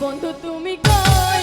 বন্ধু তুমি কয়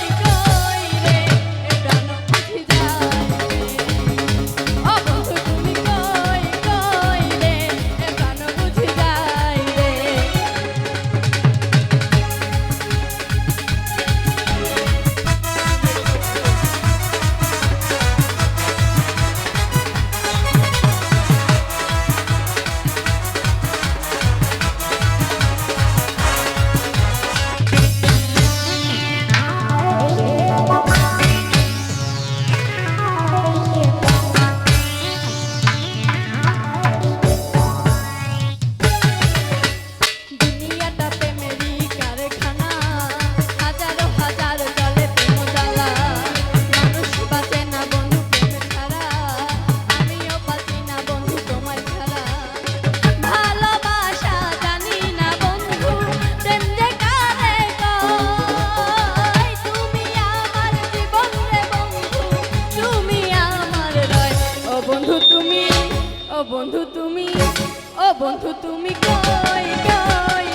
ও বন্ধু তুমি ও বন্ধু তুমি কই কই?